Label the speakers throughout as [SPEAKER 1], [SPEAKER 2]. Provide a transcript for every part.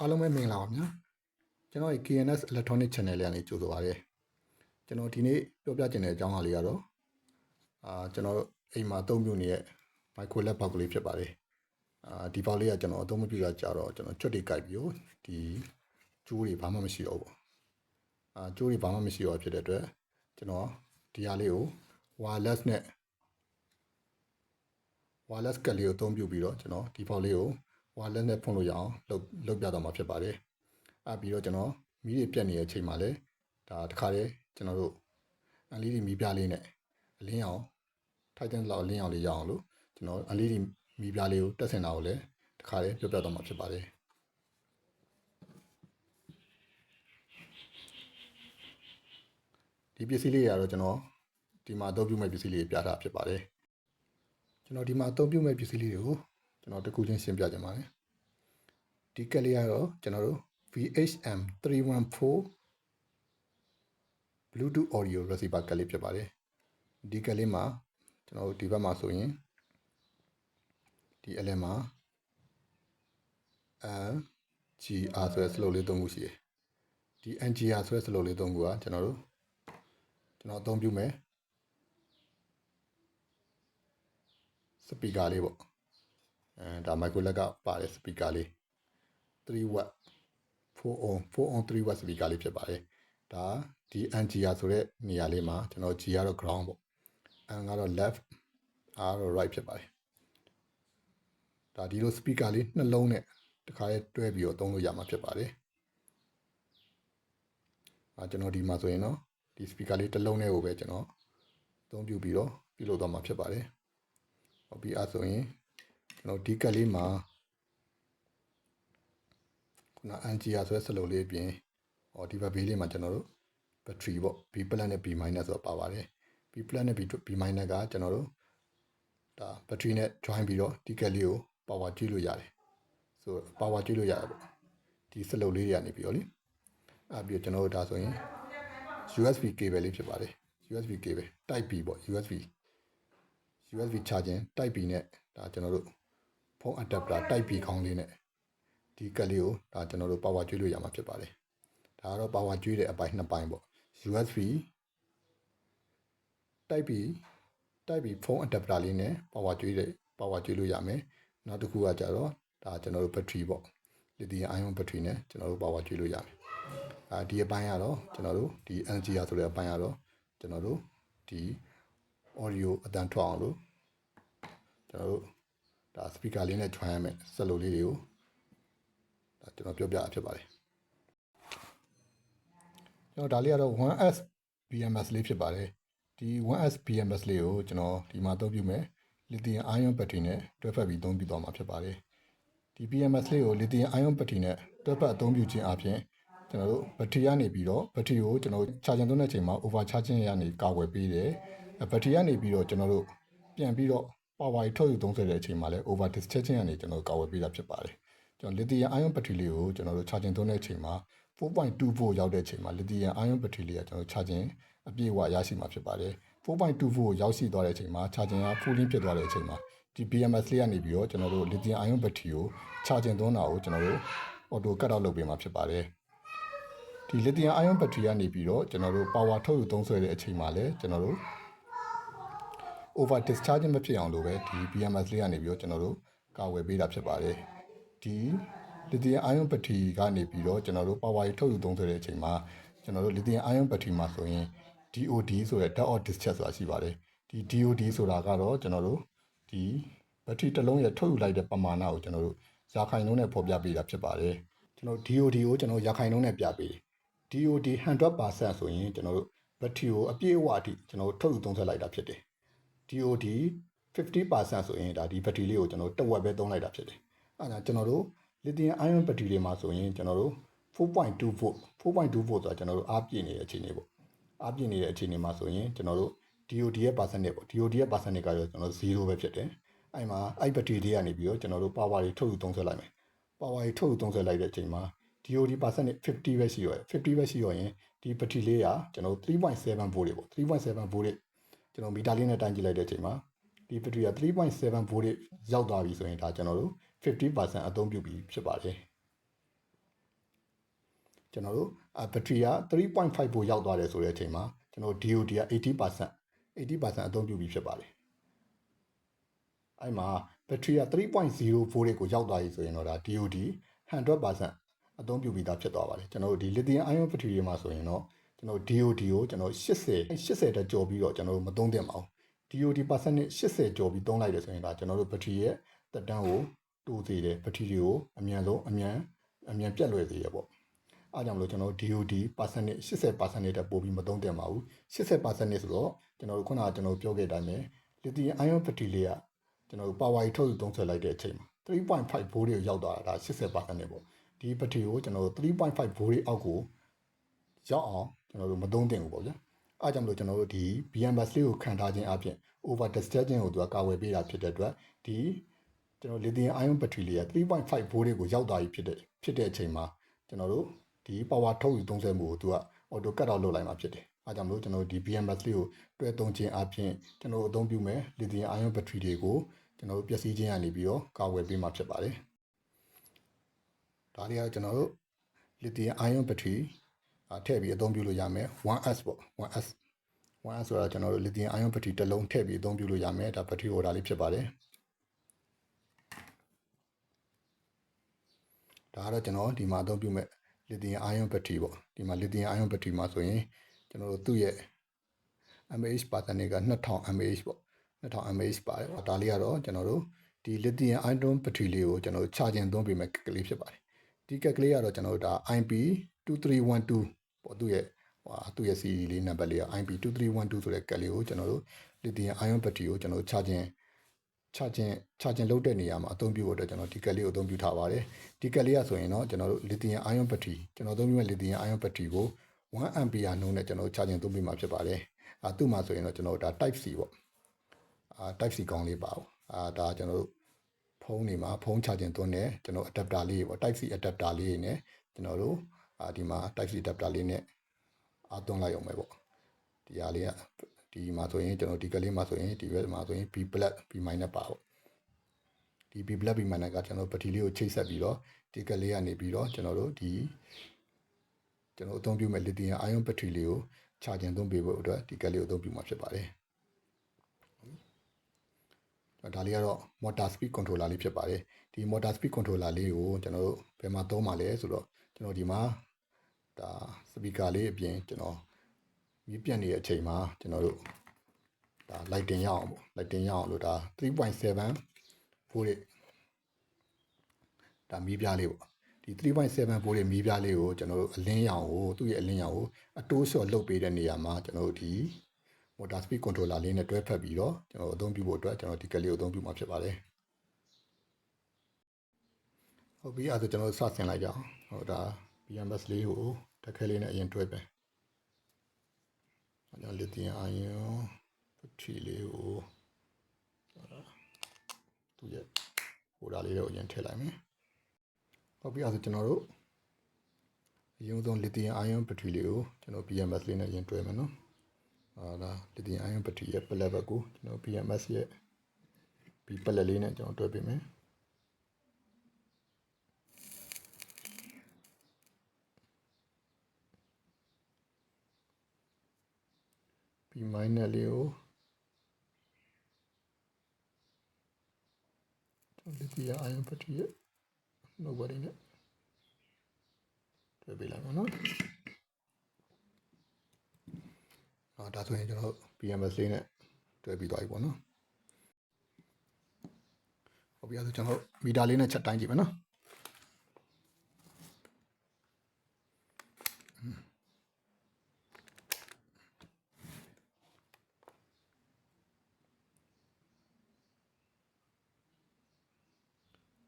[SPEAKER 1] အားလုံးပဲမင်္ဂလာပါဗျာကျွန်တော်ရဲ့ KNS Electronic Channel လေးကနေကြိုဆိုပါရစေကျွန်တော်ဒီနေ့ပြောပြချင်တဲ့အကြောင်းအရာလေးကတော့အာကျွန်တော်အိမ်မှာအသုံးပြုနေတဲ့ micro led box ကလေးဖြစ်ပါတယ်အာဒီ box လေးကကျွန်တော်အသုံးမပြုတာကြတော့ကျွန်တော်ချွတ်တွေကြိုက်ပြီးတော့ဒီကျိုးတွေဘာမှမရှိတော့ဘူးအာကျိုးတွေဘာမှမရှိတော့ဖြစ်တဲ့အတွက်ကျွန်တော်ဒီဟာလေးကို wireless နဲ့ wireless ကလေးကိုအသုံးပြုပြီးတော့ကျွန်တော်ဒီ box လေးကို wireless နဲ့ဖွင့်လို့ရအောင်လုပ်လုပ်ပြတော့မှာဖြစ်ပါတယ်။အဲပြီးတော့ကျွန်တော်မီးတွေပြတ်နေတဲ့အချိန်မှာလည်းဒါတခါလေကျွန်တော်တို့အလေးတွေမီးပြလေးနဲ့အလင်းအောင်ထိုက်တဲ့လောက်အလင်းအောင်လေးရအောင်လို့ကျွန်တော်အလေးတွေမီးပြလေးကိုတက်ဆင်တာကိုလည်းတခါလေပြောပြတော့မှာဖြစ်ပါတယ်။ဒီပစ္စည်းလေးတွေကတော့ကျွန်တော်ဒီမှာအသုံးပြုမဲ့ပစ္စည်းလေးပြတာဖြစ်ပါတယ်။ကျွန်တော်ဒီမှာအသုံးပြုမဲ့ပစ္စည်းလေးတွေကို ကျွန်တော်တခုချင်းရှင်းပြကြပါမယ်ဒီကက်လေးကတော့ကျွန်တော်တို့ VHM 314 Bluetooth audio receiver ကက်လေးဖြစ်ပါတယ်ဒီကက်လေးမှာကျွန်တော်တို့ဒီဘက်မှာဆိုရင်ဒီအလဲမှာ N G R ဆိုတဲ့ slow လေးသုံးခုရှိတယ်ဒီ NGR ဆိုတဲ့ slow လေးသုံးခုကကျွန်တော်တို့ကျွန်တော်အသုံးပြုမယ်စပီကာလေးပေါ့ အဲဒါ micro leg ကပါတယ်စပီကာလေး3 watt 4 ohm 4 ohm 3 watt စပီကာလေးဖြစ်ပါတယ်ဒါဒီ NGR ဆိုတဲ့နေရာလေးမှာကျွန်တော် G ကတော့ ground ပေါ့ N ကတော့ left R ကတော့ right ဖြစ်ပါတယ်ဒါဒီလို speaker လေးနှလုံးနဲ့တခါရဲတွဲပြီးတော့သုံးလို့ရမှာဖြစ်ပါတယ်အဲကျွန်တော်ဒီမှာဆိုရင်တော့ဒီ speaker လေးတစ်လုံးနဲ့ကိုပဲကျွန်တော်အသုံးပြုပြီးတော့ပြုလုပ်သွားမှာဖြစ်ပါတယ်ဟုတ်ပြီအဲဆိုရင် ကျွန်တော်ဒီကက်လေးမှာခုန NGR ဆိုတဲ့စလုံးလေးအပြင်ဟောဒီဘက်ဘေးလေးမှာကျွန်တော်တို့ battery ပေါ့ B+ နဲ့ B- ဆိုတာပါပါတယ် B+ နဲ့ B B- ကကျွန်တော်တို့ဒါ battery နဲ့ join ပြီးတော့ဒီကက်လေးကို power ကျွေးလို့ရတယ်ဆို power ကျွေးလို့ရတယ်ပေါ့ဒီစလုံးလေးတွေကနေပြီးတော့လေအဲပြီးတော့ကျွန်တော်တို့ဒါဆိုရင် USB cable လေးဖြစ်ပါတယ် USB cable type B ပေါ့ USB USB charging type B နဲ့ဒါကျွန်တော်တို့ ဖုန်း adapter type B ခေါင်းလေးနဲ့ဒီကက်လေးကိုဒါကျွန်တော်တို့ power ကျွေးလို့ရမှာဖြစ်ပါတယ်ဒါကတော့ power ကျွေးတဲ့အပိုင်းနှစ်ပိုင်းပေါ့ USB type B type B ဖုန်း adapter လေးနဲ့ power ကျွေးတဲ့ power ကျွေးလို့ရမယ်နောက်တစ်ခုကကြတော့ဒါကျွန်တော်တို့ battery ပေါ့ lithium ion battery နဲ့ကျွန်တော်တို့ power ကျွေးလို့ရမယ်အာဒီအပိုင်းကတော့ကျွန်တော်တို့ဒီ NGR ဆိုတဲ့အပိုင်းကတော့ကျွန်တော်တို့ဒီ audio အတန်ထွက်အောင်လို့ကျွန်တော်တို့ ဒါ speaker လေးနဲ့ join ရမယ်ဆက်လို့လေးတွေကိုဒါကျွန်တော်ပြောပြတာဖြစ်ပါတယ်ကျွန်တော်ဒါလေးကတော့ 1S BMS လေးဖြစ်ပါတယ်ဒီ 1S BMS လေးကိုကျွန်တော်ဒီမှာအသုံးပြုမယ် lithium ion battery နဲ့တွဲဖက်ပြီးအသုံးပြုသွားမှာဖြစ်ပါတယ်ဒီ BMS လေးကို lithium ion battery နဲ့တွဲဖက်အသုံးပြုခြင်းအပြင်ကျွန်တော်တို့ဘက်ထရီကနေပြီးတော့ဘက်ထရီကိုကျွန်တော် charging သွင်းတဲ့အချိန်မှာ over charging ရနေကာကွယ်ပေးတယ်ဘက်ထရီကနေပြီးတော့ကျွန်တော်တို့ပြန်ပြီးတော့ power ထုတ်ယူသုံးစွဲတဲ့အချိန်မှာလည်း over discharging ကနေကျွန်တော်ကာကွယ်ပေးတာဖြစ်ပါတယ်ကျွန်တော် lithium ion battery လေးကိုကျွန်တော်တို့ charging သွင်းတဲ့အချိန်မှာ4.2 volt ရောက်တဲ့အချိန်မှာ lithium ion battery လေးကကျွန်တော် charging အပြည့်အဝရရှိမှာဖြစ်ပါတယ်4.2 volt ရောက်ရှိသွားတဲ့အချိန်မှာ charging က fulling ဖြစ်သွားတဲ့အချိန်မှာဒီ BMS လေးကနေပြီးတော့ကျွန်တော်တို့ lithium ion battery ကို charging သွင်းတာကိုကျွန်တော်တို့ auto cut out လုပ်ပေးမှာဖြစ်ပါတယ်ဒီ lithium ion battery ကနေပြီးတော့ကျွန်တော်တို့ power ထုတ်ယူသုံးစွဲတဲ့အချိန်မှာလည်းကျွန်တော်တို့ over discharging မဖြစ်အောင်လို့ပဲဒီ BMS လေးကနေပြီးတော့ကျွန်တော်တို့ကာဝယ်ပေးတာဖြစ်ပါတယ်ဒီ lithium ion battery ကနေပြီးတော့ကျွန်တော်တို့ power ထုတ်ယူသုံးစွဲတဲ့အချိန်မှာကျွန်တော်တို့ lithium ion battery မှာဆိုရင် DOD ဆိုတဲ့ dot of discharge ဆိုတာရှိပါတယ်ဒီ DOD ဆိုတာကတော့ကျွန်တော်တို့ဒီ battery တစ်လုံးရဲ့ထုတ်ယူလိုက်တဲ့ပမာဏကိုကျွန်တော်တို့ရာခိုင်နှုန်းနဲ့ဖော်ပြပေးတာဖြစ်ပါတယ်ကျွန်တော် DOD ကိုကျွန်တော်ရာခိုင်နှုန်းနဲ့ပြပေးတယ် DOD 100%ဆိုရင်ကျွန်တော်တို့ဘက်ထရီကိုအပြည့်အဝအထိကျွန်တော်တို့ထုတ်ယူသုံးစွဲလိုက်တာဖြစ်တယ် DOD 50%ဆိုရင်ဒါဒီဘက်ထရီလေးကိုကျွန်တော်တဝက်ပဲသုံးလိုက်တာဖြစ်တယ်အဲဒါကျွန်တော်တို့ lithium ion ဘက်ထရီလေးမှာဆိုရင်ကျွန်တော်တို့4.2 volt 4.2 volt ဆိုတာကျွန်တော်တို့အားပြည့်နေတဲ့အခြေအနေပေါ့အားပြည့်နေတဲ့အခြေအနေမှာဆိုရင်ကျွန်တော်တို့ DOD ရဲ့ percentage ပေါ့ DOD ရဲ့ percentage ကတော့ကျွန်တော်0ပဲဖြစ်တယ်အဲ့မှာအဲ့ဘက်ထရီလေးကနေပြီးတော့ကျွန်တော်တို့ power တွေထုတ်ယူသုံးစွဲလိုက်မယ် power တွေထုတ်ယူသုံးစွဲလိုက်တဲ့အချိန်မှာ DOD percentage 50ပဲရှိရော50ပဲရှိရောရင်ဒီဘက်ထရီလေးကကျွန်တော်3.7 volt တွေပေါ့3.7 volt တွေ ကျွန်တော်မီတာလေးနဲ့တိုင်းကြည့်လိုက်တဲ့အချိန်မှာဒီဘက်ထရီက3.7 volt တွေရောက်သွားပြီဆိုရင်ဒါကျွန်တော်တို့50%အသုံးပြုပြီးဖြစ်ပါတယ်ကျွန်တော်တို့ဘက်ထရီက3.5ဗို့ရောက်သွားတယ်ဆိုတဲ့အချိန်မှာကျွန်တော် DOD က80% 80%အသုံးပြုပြီးဖြစ်ပါတယ်အဲ့မှာဘက်ထရီက3.0 volt ကိုရောက်သွားပြီဆိုရင်တော့ဒါ DOD 100%အသုံးပြုပြီးသားဖြစ်သွားပါတယ်ကျွန်တော်တို့ဒီ lithium ion ဘက်ထရီတွေမှာဆိုရင်တော့ ကျွန်တော် DOD ကိုကျွန်တော်80 80တက်ကြော်ပြီးတော့ကျွန်တော်တို့မသုံးသင့်ပါဘူး DOD percentage 80ကျော်ပြီးသုံးလိုက်တယ်ဆိုရင်ဒါကျွန်တော်တို့ဘက်ထရီရဲ့တက်တန်းကိုတိုးစေတယ်ဘက်ထရီကိုအမြန်ဆုံးအမြန်အမြန်ပြတ်လွယ်စေရပေါ့အားကြောင့်မလို့ကျွန်တော်တို့ DOD percentage 80%တက်ပို့ပြီးမသုံးသင့်ပါဘူး80%ဆိုတော့ကျွန်တော်တို့ခုနကကျွန်တော်ပြောခဲ့တဲ့အတိုင်းပဲ lithium ion ဘက်ထရီလေးကကျွန်တော်တို့ power ကြီးထုတ်ယူသုံးဆွဲလိုက်တဲ့အချိန်မှာ3.5 volt ကိုရောက်သွားတာဒါ80%ပေါ့ဒီဘက်ထရီကိုကျွန်တော်တို့3.5 volt အောက်ကိုရောက်အောင် ကျွန်တော်တို့မသုံးသင့်ဘူးပေါ့ဗျာအားကြောင့်မလို့ကျွန်တော်တို့ဒီ BMS လေးကိုခံထားခြင်းအပြင် over discharging ကိုသူကကာဝယ်ပေးတာဖြစ်တဲ့အတွက်ဒီကျွန်တော် lithium ion battery လေးက3.5 volt ကိုရောက်သွားပြီဖြစ်တဲ့ဖြစ်တဲ့အချိန်မှာကျွန်တော်တို့ဒီ power ထုတ်ယူသုံးစွဲမှုကိုသူက auto cut off လုပ်လိုက်မှာဖြစ်တယ်။အားကြောင့်မလို့ကျွန်တော်တို့ဒီ BMS လေးကိုတွဲသုံးခြင်းအပြင်ကျွန်တော်တို့အသုံးပြုမဲ့ lithium ion battery တွေကိုကျွန်တော်တို့ပျက်စီးခြင်းကနေပြီးတော့ကာဝယ်ပေးမှာဖြစ်ပါတယ်။ဒါလေးကကျွန်တော်တို့ lithium ion battery အထည့်ပြီးအသုံးပြုလို့ရမယ် 1S ပေါ့ 1S 1S ဆိုတာကျွန်တော်တို့ lithium ion battery တစ်လုံးထည့်ပြီးအသုံးပြုလို့ရမယ်ဒါ battery order လေးဖြစ်ပါတယ်ဒါကတော့ကျွန်တော်ဒီမှာအသုံးပြုမဲ့ lithium ion battery ပေါ့ဒီမှာ lithium ion battery မှာဆိုရင်ကျွန်တော်တို့သူ့ရဲ့ mAh ပါတန်တွေက2000 mAh ပေါ့2000 mAh ပါတယ်ဒါလေးကတော့ကျွန်တော်တို့ဒီ lithium ion battery လေးကိုကျွန်တော်တို့ charging သုံးပေးမဲ့ကလေးဖြစ်ပါတယ်ဒီကက်ကလေးကတော့ကျွန်တော်တို့ဒါ IP 2312ပေါ့သူ့ရဲ့ဟိုသူ့ရဲ့ series လေးနံပါတ်လေးက IP 2312 ဆိုတဲ့ကက်လေးကိုကျွန်တော်တို့ lithium ion battery ကိုကျွန်တော်တို့ charging charging charging လုပ်တဲ့နေရာမှာအသုံးပြုဖို့အတွက်ကျွန်တော်ဒီကက်လေးကိုအသုံးပြုထားပါတယ်ဒီကက်လေးကဆိုရင်တော့ကျွန်တော်တို့ lithium ion battery ကျွန်တော်အသုံးပြုမဲ့ lithium ion battery ကို1 ampere နှုန်းနဲ့ကျွန်တော်တို့ charging သုံးပေးမှာဖြစ်ပါတယ်အာသူ့မှာဆိုရင်တော့ကျွန်တော်တို့ဒါ type C ပေါ့အာ type C ကောင်းလေးပါဘူးအာဒါကျွန်တော်တို့ဖုန်းတွေမှာဖုန်း charging သွင်းတယ်ကျွန်တော် adapter လေးပေါ့ type C adapter လေးတွေနဲ့ကျွန်တော်တို့ အာဒီမှာ type C adapter လေးနဲ့အသွင်းလိုက်အောင်ပဲပေါ့ဒီဟာလေးကဒီမှာဆိုရင်ကျွန်တော်ဒီကလေးမှာဆိုရင်ဒီဘက်မှာဆိုရင် B plus B minus ပါပေါ့ဒီ B plus B minus ကကျွန်တော်ပတိလေးကိုချိတ်ဆက်ပြီးတော့ဒီကလေးကနေပြီးတော့ကျွန်တော်တို့ဒီကျွန်တော်အသုံးပြုမဲ့ lithium ion battery လေးကို charging သုံးပေးဖို့အတွက်ဒီကလေးကိုအသုံးပြုမှာဖြစ်ပါတယ်ဒါလေးကတော့ motor speed controller လေးဖြစ်ပါတယ်ဒီ motor speed controller လေးကိုကျွန်တော်တို့ဘယ်မှာသုံးမှာလဲဆိုတော့ကျွန်တော်ဒီမှာ ဒါစပီကာလေးအပြင်ကျွန်တော်မြည်ပြတ်နေတဲ့အချိန်မှာကျွန်တော်တို့ဒါ lighting ရအောင်ပေါ့ lighting ရအောင်လို့ဒါ3.7 volt ဒါမီးပြားလေးပေါ့ဒီ3.7 volt မီးပြားလေးကိုကျွန်တော်တို့အလင်းရောင်ကိုသူ့ရဲ့အလင်းရောင်ကိုအတိုးလျှော့လုတ်ပေးတဲ့နေရာမှာကျွန်တော်တို့ဒီ motor speed controller လေးနဲ့တွဲဖက်ပြီးတော့ကျွန်တော်အသုံးပြုဖို့အတွက်ကျွန်တော်ဒီကလေးကိုအသုံးပြုမှာဖြစ်ပါတယ်ဟုတ်ပြီအဲ့ဒါကျွန်တော်စဆင်လိုက်ကြအောင်ဟိုဒါ BMS လေးကိုတက်ခဲလေးနဲ့အရင်တွဲပဲအဲ့တော့ lithium ion ပထီလေးကိုသူရဲ့ဟိုဒါလေးတော့အရင်ထည့်လိုက်မယ်ဟုတ်ပြီအဲ့ဒါကျွန်တော်တို့အရင်ဆုံး lithium ion ပထီလေးကိုကျွန်တော် BMS လေးနဲ့အရင်တွဲမယ်နော်ဟာဒါ lithium ion ပထီရဲ့ပလက်ဘက်ကိုကျွန်တော် BMS ရဲ့ B ပလက်လေးနဲ့ကျွန်တော်တွဲပေးမယ် B minus လေးကိုကျွန်တော်ဒီ iron battery ရဲ့ nobody နဲ့တွေ့ပေးလိုက်ပါနော်အာဒါဆိုရင်ကျွန်တော် BMS လေးနဲ့တွေ့ပြီးသွားပြီပေါ့နော်ဟုတ်ပြီအဲ့ဒါကျွန်တော်မီတာလေးနဲ့ချက်တိုင်းကြည့်မယ်နော်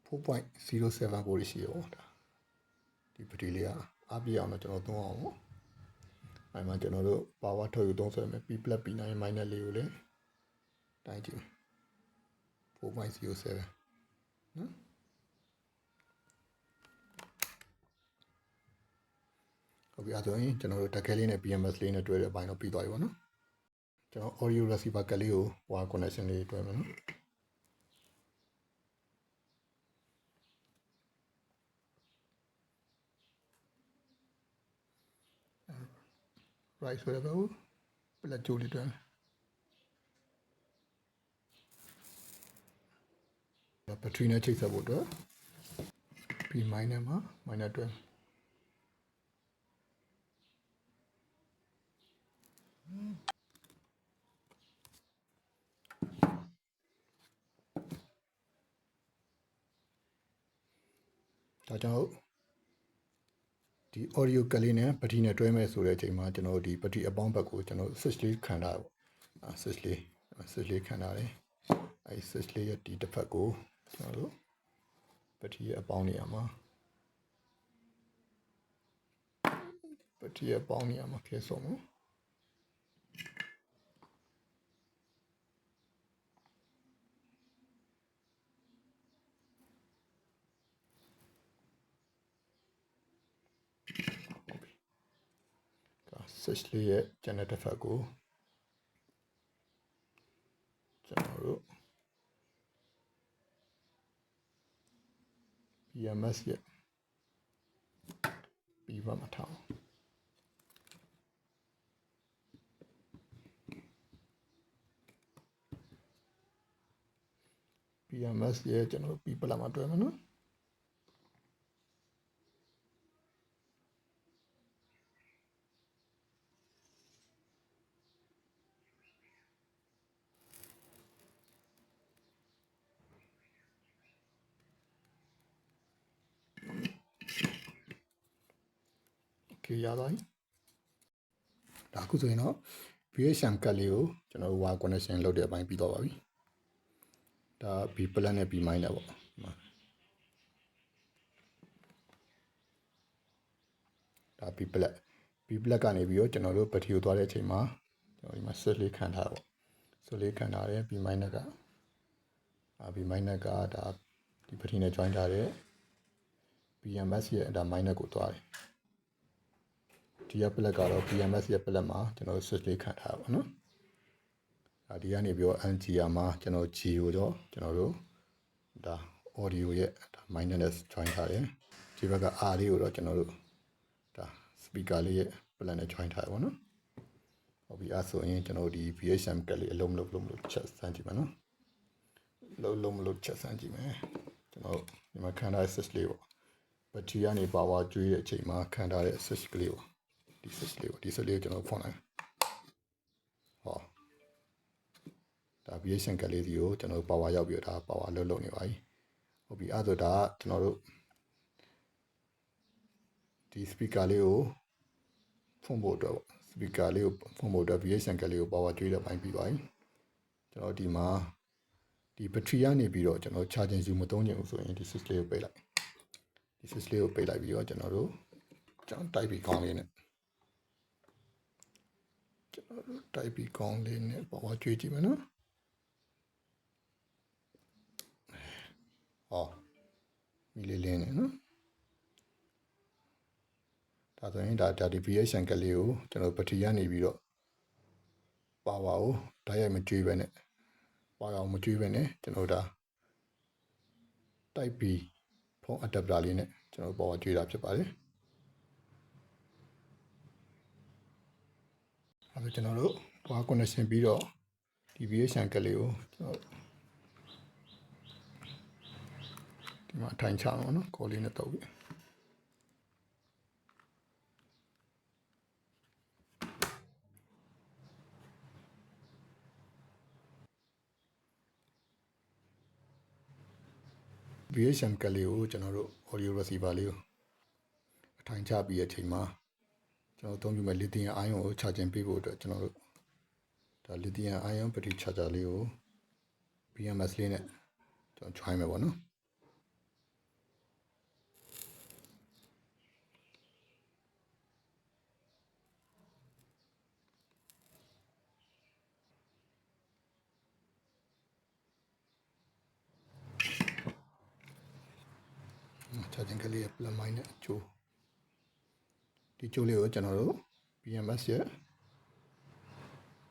[SPEAKER 1] 4.07ပိုရှိရောဒါဒီပတီလေးကအပြည့်အောင်တော့ကျွန်တော်သုံးအောင်ပေါ့အဲ့မှာကျွန်တော်တို့ power ထုတ်ယူသုံးဆွဲမယ် P+ P9 minus လေးကိုလည်းတိုင်းကြည့်4.07နော်ဟုတ်ပြီအဲ့ဆိုရင်ကျွန်တော်တို့တက်ခဲလေးနဲ့ BMS လေးနဲ့တွဲတဲ့အပိုင်းတော့ပြီးသွားပြီပေါ့နော်ကျွန်တော် audio receiver ကလေးကို wire connection လေးတွဲမယ်နော် right ဆိုရပါဘူးပလက်ကျိုးလေးတွန်းဘက်ထရီနဲ့ချိတ်ဆက်ဖို့အတွက် P minor မှာ minor တွန်းဒါကြောင့် ဒီ audio ကလေးနဲ့ပတိနဲ့တွဲမဲ့ဆိုတဲ့အချိန်မှာကျွန်တော်ဒီပတိအပေါင်းဘက်ကိုကျွန်တော် switch လေးခံထားပေါ့အဲ switch လေး switch လေးခံထားတယ်အဲ switch လေးရဲ့ဒီတစ်ဖက်ကိုကျွန်တော်တို့ပတိရဲ့အပေါင်းနေရာမှာပတိရဲ့အပေါင်းနေရာမှာခဲဆုံးနော် 14ရဲ့ကျန်တဲ့တစ်ဖက်ကိုကျွန်တော်တို့ PMS ရဲ့ပြီးပါမထောင်။ PMS ရဲ့ကျွန်တော်တို့ people မှာတွေ့မယ်နော်။ clear ရသွားပြီဒါအခုဆိုရင်တော့ VHM ကတ်လေးကိုကျွန်တော်တို့ wire connection လုပ်တဲ့အပိုင်းပြီးတော့ပါပြီဒါ B plan နဲ့ B mine လည်းပေါ့ဒါ B plan B plan ကနေပြီးတော့ကျွန်တော်တို့ဘက်ထရီကိုသွားတဲ့အချိန်မှာကျွန်တော်ဒီမှာဆက်လေးခံထားတာပေါ့ဆက်လေးခံထားတယ် B mine ကအာ B mine ကဒါဒီဘက်ထရီနဲ့ join ထားတဲ့ BMS ရဲ့ဒါ mine ကိုသွားတယ် ဒီရပလက်ကတော့ BMS ရဲ့ပလက်မှာကျွန်တော် switch လေးခံထားတာပေါ့နော်ဒါဒီကနေပြီးတော့ NGR မှာကျွန်တော် G ကိုတော့ကျွန်တော်တို့ဒါ audio ရဲ့ဒါ minor နဲ့ join ထားတယ်ဒီဘက်က R လေးကိုတော့ကျွန်တော်တို့ဒါ speaker လေးရဲ့ plan နဲ့ join ထားတယ်ပေါ့နော်ဟုတ်ပြီအဲ့ဆိုရင်ကျွန်တော်ဒီ VHM ကလေးအလုံးမလုံးလုံးလို့ချက်စမ်းကြည့်မယ်နော်လုံးလုံးမလို့ချက်စမ်းကြည့်မယ်ကျွန်တော်ဒီမှာခံထားတဲ့ switch လေးပေါ့ဘက်ထရီကနေ power ကျွေးတဲ့အချိန်မှာခံထားတဲ့ switch ကလေးပေါ့ ဒီ switch လေးပေါ့ဒီ switch လေးကိုကျွန်တော်ဖွင့်လိုက်ဟောဒါ VHM ကလေးဒီကိုကျွန်တော် power ရောက်ပြီးတော့ဒါ power လုံးလုံးနေပါပြီဟုတ်ပြီအဲ့ဆိုဒါကကျွန်တော်တို့ဒီ speaker လေးကိုဖွင့်ဖို့အတွက်ပေါ့ speaker လေးကိုဖွင့်ဖို့အတွက် VHM ကလေးကို power ကျွေးတဲ့ပိုင်းပြီးသွားပြီကျွန်တော်ဒီမှာဒီ battery ကနေပြီးတော့ကျွန်တော် charging ယူမသုံးချင်ဘူးဆိုရင်ဒီ switch လေးကိုပိတ်လိုက်ဒီ switch လေးကိုပိတ်လိုက်ပြီးတော့ကျွန်တော်တို့ကျွန်တော်တိုက်ပြီးကောင်းလေးနဲ့ ကျွန်တော်တို့တိုက်ပြီးကောင်းလေးနဲ့ power ကျွေးကြည့်မယ်နော်ဟောမီလေးလင်းနေနော်ဒါဆိုရင်ဒါဒါဒီ VHN ကလေးကိုကျွန်တော်ပထီကနေပြီးတော့ပါဝါကိုဓာတ်ရိုက်မကျွေးပဲနဲ့ပါဝါကိုမကျွေးပဲနဲ့ကျွန်တော်ဒါတိုက်ပြီးဖုန်း adapter လေးနဲ့ကျွန်တော်ပါဝါကျွေးတာဖြစ်ပါတယ် အဲဒါကျွန်တော်တို့ power connection ပြီးတော့ဒီ VHN ကလေးကိုကျွန်တော်ဒီမှာထိုင်ချအောင်နော်ကော်လေးနဲ့တုပ်ပြီး VHM ကလေးကိုကျွန်တော်တို့ audio receiver လေးကိုအထိုင်ချပြီးတဲ့အချိန်မှာ ကျွန်တော်အသုံးပြုမဲ့ lithium ion ကို charging ပေးဖို့အတွက်ကျွန်တော်တို့ဒါ lithium ion battery charger လေးကို BMS လေးနဲ့ကျွန်တော် join မယ်ပေါ့နော်။ charging ကလေးရဲ့ plug line နဲ့အကျိုး ဒီကျိုးလေးကိုကျွန်တော်တို့ BMS ရဲ့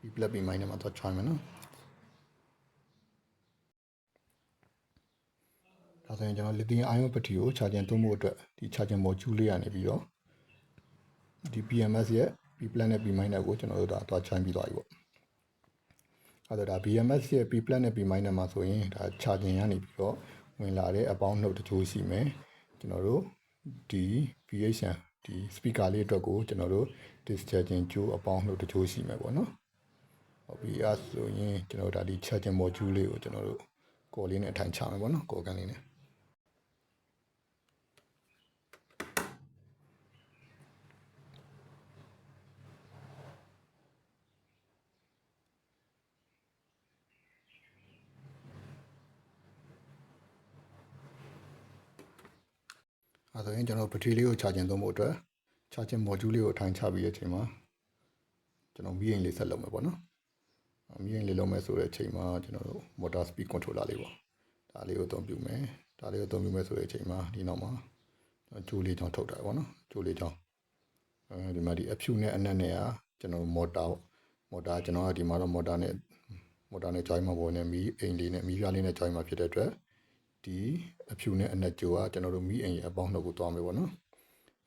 [SPEAKER 1] B plug B mine နဲ့မှာတော့ join မယ်နော်။ဒါဆိုရင်ကျွန်တော် lithium ion battery ကို charging သွင်းဖို့အတွက်ဒီ charging module လေးရနေပြီးတော့ဒီ BMS ရဲ့ B plan နဲ့ B minus ကိုကျွန်တော်တို့ဒါသွား join ပြီးသွားပြီပေါ့အဲ့တော့ဒါ BMS ရဲ့ B plan နဲ့ B minus မှာဆိုရင်ဒါ charging ကနေပြီးတော့ဝင်လာတဲ့အပေါင်းနှုတ်တချို့ရှိမယ်ကျွန်တော်တို့ဒီ VHN ဒီ speaker လေးအတွက်ကိုကျွန်တော်တို့ discharging ကျိုးအပေါင်းနှုတ်တချို့ရှိမယ်ပေါ့နော်ဟုတ်ပြီအဲ့ဆိုရင်ကျွန်တော်တို့ဒါဒီ charging module လေးကိုကျွန်တော်တို့ကော်လေးနဲ့အထိုင်ချမယ်ပေါ့နော်ကော်ကန်လေးနဲ့ အဲဆိုရင်ကျွန်တော်ဘက်ထရီလေးကို charging သုံးဖို့အတွက် charging module လေးကိုအထိုင်ချပြီးတဲ့အချိန်မှာကျွန်တော်မီးအိမ်လေးဆက်လုပ်မယ်ပေါ့နော်။မီးအိမ်လေးလုပ်မယ်ဆိုတဲ့အချိန်မှာကျွန်တော်တို့ motor speed controller လေးပေါ့။ဒါလေးကိုအသုံးပြုမယ်။ဒါလေးကိုအသုံးပြုမယ်ဆိုတဲ့အချိန်မှာဒီနောက်မှာကျိုးလေးချောင်းထုတ်တာပေါ့နော်။ကျိုးလေးချောင်းအဲဒီမှာဒီအဖြူနဲ့အနက်နဲ့ကကျွန်တော် motor ပေါ့။ motor ကျွန်တော်ကဒီမှာတော့ motor နဲ့ motor နဲ့ join မှာပေါ်နေမီးအိမ်လေးနဲ့မီးပြားလေးနဲ့ join မှာဖြစ်တဲ့အတွက် ဒီအဖြူနဲ့အနက်ကြိုကကျွန်တော်တို့မီးအိမ်ရဲ့အပေါင်းနှုတ်ကိုသွားမယ်ပေါ့နော်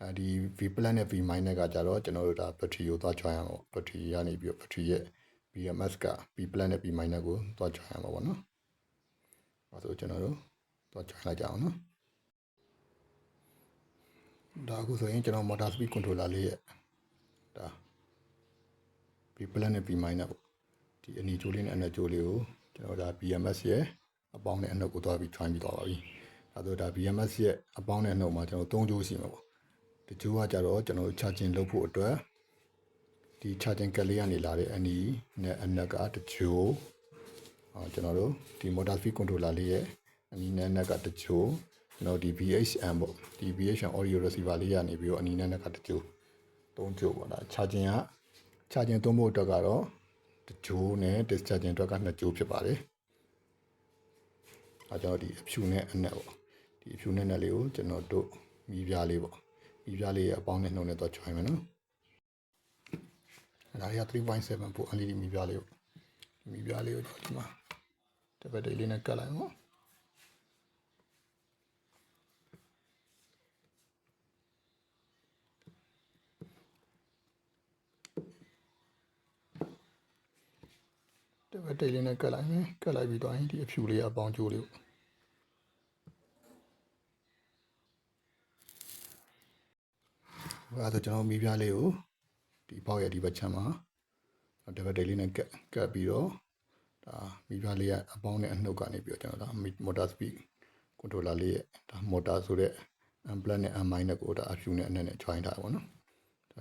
[SPEAKER 1] အဲဒီ V plus နဲ့ V minus ကကြတော့ကျွန်တော်တို့ဒါဘက်ထရီကိုသွား join ရအောင်ဘက်ထရီကနေပြီးတော့ဘက်ထရီရဲ့ BMS က V plus နဲ့ V minus ကိုသွား join ရမှာပေါ့နော်အဲဆိုကျွန်တော်တို့သွား join လိုက်ကြအောင်နော်ဒါအခုဆိုရင်ကျွန်တော် motor speed controller လေးရဲ့ဒါ V plus နဲ့ V minus ပေါ့ဒီအနီကျိုးလေးနဲ့အနက်ကျိုးလေးကိုကျွန်တော်ဒါ BMS ရဲ့ အပေါင်းနဲ့အနှုတ်ကိုသွားပြီး join ပြီးသွားပါပြီ။အဲဒါဒါ BMS ရဲ့အပေါင်းနဲ့အနှုတ်မှာကျွန်တော်၃ကျိုးရှိမှာပေါ့။ဒီကျိုးကကြတော့ကျွန်တော်တို့ charging လုပ်ဖို့အတွက်ဒီ charging ကလေးကနေလာတဲ့အနီနဲ့အနက်ကတချို့အော်ကျွန်တော်တို့ဒီ motor speed controller လေးရဲ့အနီနဲ့အနက်ကတချို့ကျွန်တော်ဒီ VHM ပေါ့ဒီ VHM audio receiver လေးကနေပြီးတော့အနီနဲ့အနက်ကတချို့၃ကျိုးပေါ့ဒါ charging က charging သုံးဖို့အတွက်ကတော့တချို့နဲ့ discharging အတွက်က2ကျိုးဖြစ်ပါတယ်။ အဲကြောင့်ဒီအဖြူနဲ့အနက်ပေါ့ဒီအဖြူနဲ့နဲ့လေးကိုကျွန်တော်တို့မီးပြားလေးပေါ့မီးပြားလေးရဲ့အပေါင်းနဲ့နှုတ်နဲ့တော့ join မယ်နော်အဲဒါတွေက3.7ပို LED မီးပြားလေးပေါ့ဒီမီးပြားလေးကိုတော့ဒီမှာတပတ်တိတ်လေးနဲ့ကတ်လိုက်ပေါ့တပတ်တိတ်လေးနဲ့ကတ်လိုက်မယ်ကတ်လိုက်ပြီးတော့ရင်ဒီအဖြူလေးအပေါင်းကျိုးလေးပေါ့ အဲဒါဆိုကျွန်တော်မီးပြားလေးကိုဒီပေါက်ရဲ့ဒီဘက်ချမ်းမှာတပတ်တိတ်လေးနဲ့ကတ်ကတ်ပြီးတော့ဒါမီးပြားလေးကအပေါင်းနဲ့အနှုတ်ကနေပြီးတော့ကျွန်တော်ဒါ motor speed controller လေးရဲ့ဒါ motor ဆိုတဲ့ M plus နဲ့ M minus ကိုဒါအဖြူနဲ့အနက်နဲ့ join ထားတာပေါ့နော်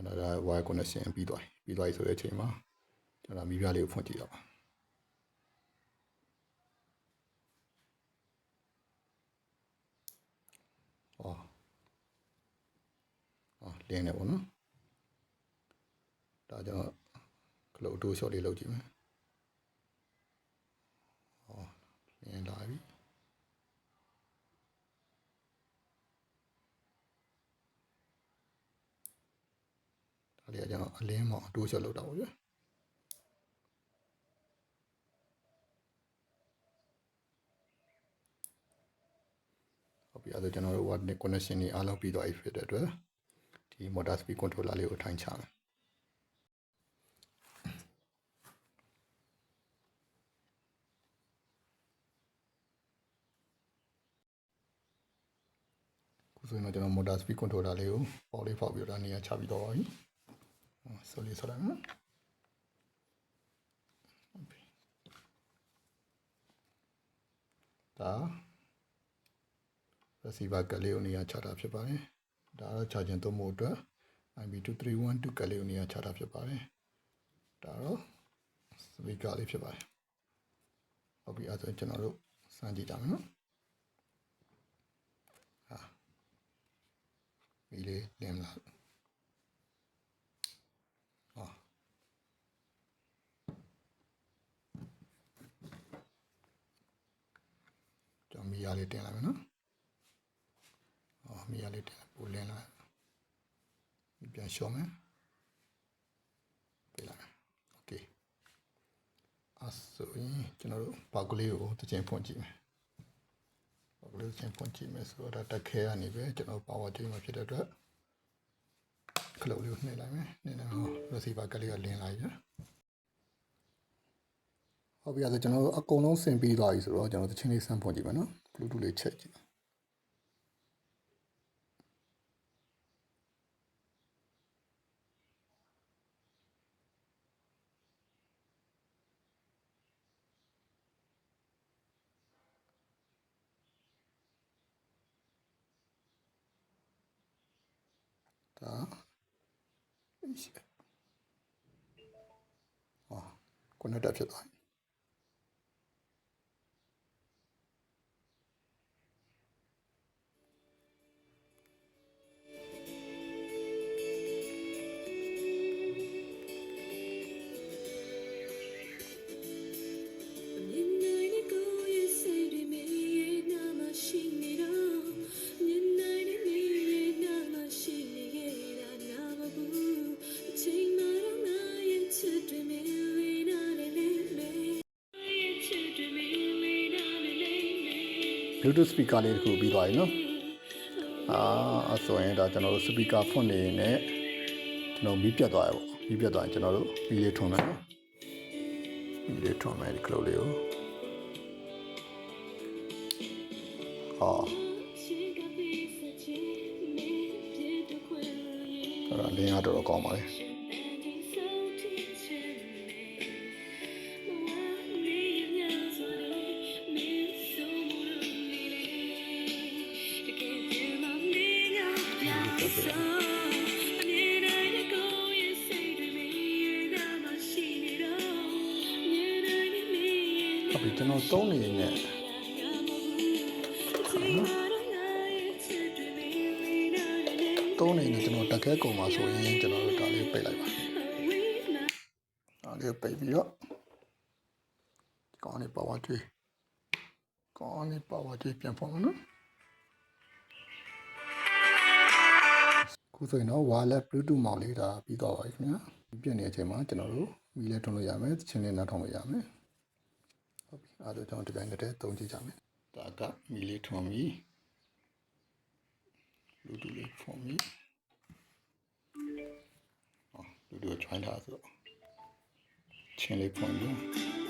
[SPEAKER 1] ဒါဒါ wire connection ပြီးသွားပြီပြီးသွားပြီဆိုတဲ့အချိန်မှာကျွန်တော်မီးပြားလေးကိုဖွင့်ကြည့်တော့ပါဟော ဟောလင်းနေပေါ့နော်ဒါကျွန်တော်ကလုတ်တိုး shot လေးလုပ်ကြည့်မယ်ဟောလင်းလာပြီဒါလေးကကျွန်တော်အလင်းမောင်တိုး shot လုပ်တာပေါ့ဗျာဟုတ်ပြီအဲ့ဒါကျွန်တော်တို့ watt connection တွေအားလုံးပြီးသွားပြီဖြစ်တဲ့အတွက် ဒီ motor speed controller လေးကိုထိုင်ချမယ်ခုဆိုရင်တော့ကျွန်တော် motor speed controller လေးကိုပေါ်လေးဖောက်ပြီးတော့နေရာချပြီးတော့ပါပြီဆိုလေးဆိုလိုက်နော်ဒါ receiver ကလေးကိုနေရာချတာဖြစ်ပါတယ် ဒါတော့ charging သုံးဖို့အတွက် IB2312 ကလေးကိုနေရာချတာဖြစ်ပါတယ်ဒါတော့ speaker လေးဖြစ်ပါတယ်ဟုတ်ပြီအဲဆိုကျွန်တော်တို့စမ်းကြည့်ကြမယ်နော်ဟာဒီလေးလင်းလာဟာကျွန်တော်မီးရလေးတင်လိုက်မယ်နော်အော်မီးရလေးတင် ပူလင်းလာပြန်ရှော့မယ်ပြလိုက်โอเคအဆိုရင်ကျွန်တော်တို့ပေါက်ကလေးကိုတစ်ချိန်ဖွင့်ကြည့်မယ်ပေါက်ကလေးတစ်ချိန်ဖွင့်ကြည့်မယ်ဆိုတော့တက်ခဲကနေပဲကျွန်တော် power chain မှာဖြစ်တဲ့အတွက်
[SPEAKER 2] ခလုတ်လေးကိုနှိပ်လိုက်မယ်နှိပ်လိုက်တော့ receiver ကလေးကလင်းလာပြီဗျဟုတ်ပြီအဲ့ဒါကျွန်တော်တို့အကုန်လုံးဆင်ပြီးသွားပြီဆိုတော့ကျွန်တော်တချင်းလေးစမ်းဖွင့်ကြည့်မယ်နော် bluetooth လေးချက်ကြည့် ဟာကိုနက်တာဖြစ်သွား Bluetooth speaker လေးတစ်ခုပြီးသွားပြီနော်အာအဲ့ဆိုရင်ဒါကျွန်တော်တို့ speaker ဖွင့်နေနဲ့ကျွန်တော်မီးပြတ်သွားရပေါ့မီးပြတ်သွားရင်ကျွန်တော်တို့မီးလေးထွန်းမယ်နော်မီးလေးထွန်းမယ်ဒီကလေးလေးကိုဟော
[SPEAKER 1] ချစ်ကပ်ပြီးစချင်နေပြတဲ့ခွေရဲ့
[SPEAKER 2] အဲ့ဒါလင်းရတော့ကောင်းပါလေ ကောင်းနေပါဝါတွေးပြန်ဖော်မယ်နော်ခုဆိုရင်တော့ wireless bluetooth မောင်လေးဒါပြီးတော့ပါပြီခင်ဗျာပြည့်နေတဲ့အချိန်မှာကျွန်တော်တို့မီးလေးထွန်းလို့ရမယ်ချင်းလေးနောက်ထောင်လို့ရမယ်ဟုတ်ပြီအဲ့ဒါကျွန်တော်ဒီပိုင်းနဲ့သုံးကြည့်ကြမယ်ဒါကမီလေးထွန်မီလူတူလေးဖွန်မီဟောလူတူချွိုင်းထားဆိုတော့ချင်းလေးဖွန်ပြီး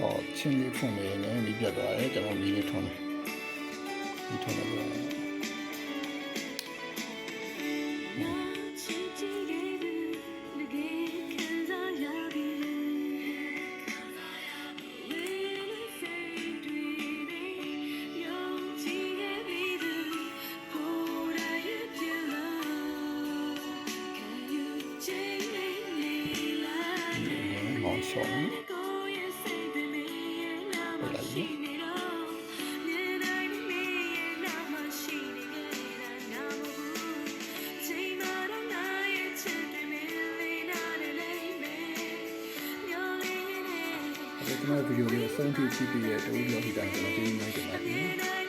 [SPEAKER 2] ဟောချင်းလေးဖွန်နေနေမီပြတ်သွားတယ်ကျွန်တော်မီလေးထွန်တယ်မီထွန်တယ် ဆုံးဖြတ်ကြည့်ပြီးတဲ့တူဒီယိုဒီတိုင်းကျွန်တော်ဒီနေ့တင်ပါမယ်